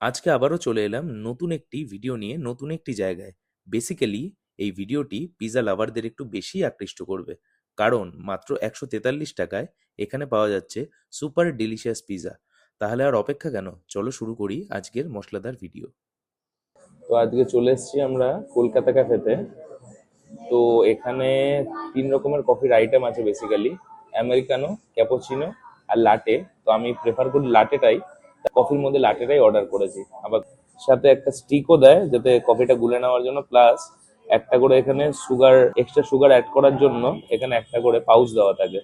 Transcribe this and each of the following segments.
আজকে আবারও চলে এলাম নতুন একটি ভিডিও নিয়ে, নতুন একটি জায়গায়। বেসিক্যালি এই ভিডিওটি পিজা লাভারদের একটু বেশি আকৃষ্ট করবে। কারণ, মাত্র একশো তেতাল্লিশ টাকায় এখানে পাওয়া যাচ্ছে সুপার ডিলিশিয়াস পিৎজা তাহলে আর অপেক্ষা কেন? চলো শুরু করি আজকের মশলাদার ভিডিও তো আজকে চলে এসেছি আমরা কলকাতা ক্যাফেতে তো এখানে তিন রকমের কফির আইটেম আছে বেসিক্যালি আমেরিকানো ক্যাপোচিনো আর লাটে তো আমি প্রেফার করি লাটেটাই কফির মধ্যে লাটেটাই অর্ডার করেছি। আবার সাথে একটা স্টিকও দেয়, যাতে কফিটা গুলে নেওয়ার জন্য। প্লাস একটা করে এখানে সুগার এক্সট্রা সুগার অ্যাড করার জন্য এখানে একটা করে পাউচ দেওয়া থাকে।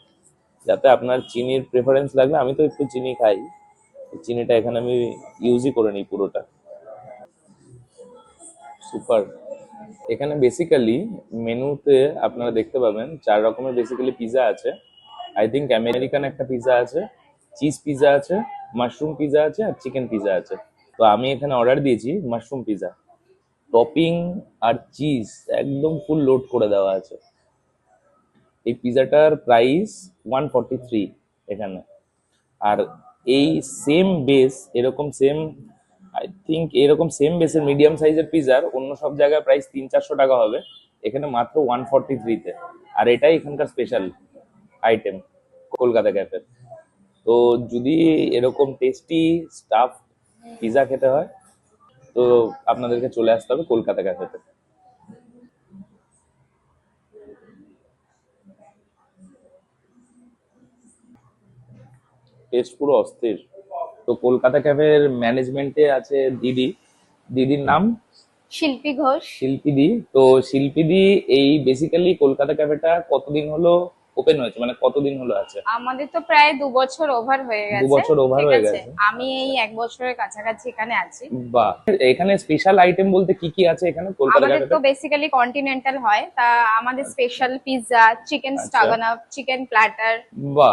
যাতে আপনার চিনির প্রেফারেন্স লাগলে, আমি তো একটু চিনি খাই। চিনিটা এখানে আমি ইউজই করে নিই পুরোটা। সুপার এখানে বেসিক্যালি মেনুতে আপনারা দেখতে পাবেন, চার রকমের বেসিক্যালি পিৎজা আছে। আই থিঙ্ক আমেরিকান একটা পিৎজা আছে চিজ পিৎজা আছে মাশরুম পিজা আছে আর চিকেন পিৎজা আছে। তো আমি এখানে অর্ডার দিয়েছি মাশরুম পিৎজা টপিং আর চিজ একদম ফুল লোড করে দেওয়া আছে। এই পিৎজাটার প্রাইস ওয়ান থ্রি এখানে। আর এই সেম বেস এরকম সেম আই থিঙ্ক এরকম সেম বেসের মিডিয়াম সাইজের পিজার অন্য সব জায়গায় প্রাইস তিন চারশো টাকা হবে। এখানে মাত্র ওয়ান ফর্টি থ্রিতে আর এটাই এখানকার স্পেশাল আইটেম কলকাতা ক্যাফের তো যদি এরকম টেস্টি স্টাফ পিজা খেতে হয় তো আপনাদেরকে চলে আসতে হবে কলকাতা ক্যাফেতে টেস্ট পুরো অস্থির। তো কলকাতা ক্যাফের ম্যানেজমেন্টে আছে দিদি। দিদির নাম? শিল্পী ঘোষ। শিল্পীদি তো শিল্পীদি এই বেসিক্যালি কলকাতা ক্যাফেটা কতদিন হলো ওপেন হয়েছে মানে কতদিন হলো আছে? আমাদের তো প্রায় দু বছর ওভার হয়ে গেছে। দু বছর ঠিক হয়ে গেছে। আমি এই এক বছরের কাছাকাছি এখানে আছি। বাহ। এখানে স্পেশাল আইটেম বলতে কি কি আছে এখানে? কলকাতা আমাদের তো বেসিক্যালি কন্টিনেন্টাল হয়। তা আমাদের special pizza chicken. স্টাগানাপ chicken platter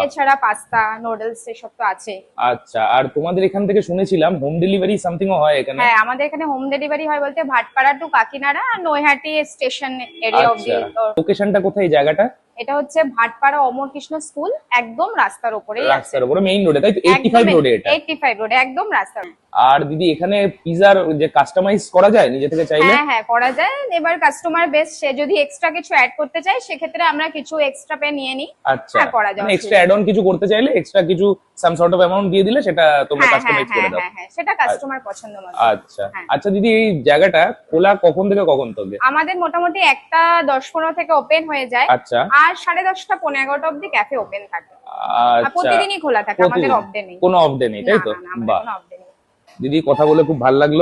এছাড়া পাস্তা নুডলস এসব তো আছে। আচ্ছা আর তোমাদের এখান থেকে শুনেছিলাম হোম ডেলিভারি সামথিংও হয় এখানে? হ্যাঁ আমাদের এখানে হোম ডেলিভারি হয় বলতে ভাটপাড়া টু কাকিনাড়া আর নৈহাটি স্টেশন এরিয়া অবধি আচ্ছা। তো। লোকেশনটা কোথায় জায়গাটা? এটা হচ্ছে ভাটপাড়া অমর কৃষ্ণ স্কুল একদম রাস্তার উপরে রাস্তার উপরে মেইন রোডে তাই তো? এইটি ফাইভ রোডে এটা। এইটটি ফাইভ রোডে একদম রাস্তার। আর দিদি এখানে পিজার যে কাস্টমাইজ করা যায় নিজে থেকে চাইলে? হ্যাঁ হ্যাঁ করা যায়। এবার কাস্টমার বেস সে যদি এক্সট্রা কিছু অ্যাড করতে চায় সেক্ষেত্রে আমরা কিছু এক্সট্রা পে নিয়ে নিই। আচ্ছা। হ্যাঁ, করা যায়, এক্সট্রা অ্যাড অন কিছু করতে চাইলে এক্সট্রা কিছু সাম সর্ট অফ অ্যামাউন্ট দিয়ে দিলে সেটা তোমরা হ্যাঁ হ্যাঁ কাস্টমাইজ করে হ্যাঁ দাও। হ্যাঁ হ্যাঁ সেটা কাস্টমার পছন্দ মতো। আচ্ছা। হ্যাঁ। আচ্ছা দিদি এই জায়গাটা খোলা কখন থেকে কখন থেকে আমাদের মোটামুটি একটা দশ পনেরো থেকে ওপেন হয়ে যায়। আচ্ছা। আর সাড়ে দশটা পনেরো এগারোটা অব্দি ক্যাফে ওপেন থাকে। আচ্ছা। প্রতিদিনই খোলা থাকে আমাদের অফ ডে নেই। কোনো অফ ডে নেই তাই তো? বাহ। দিদি কথা বলে খুব ভালো লাগল।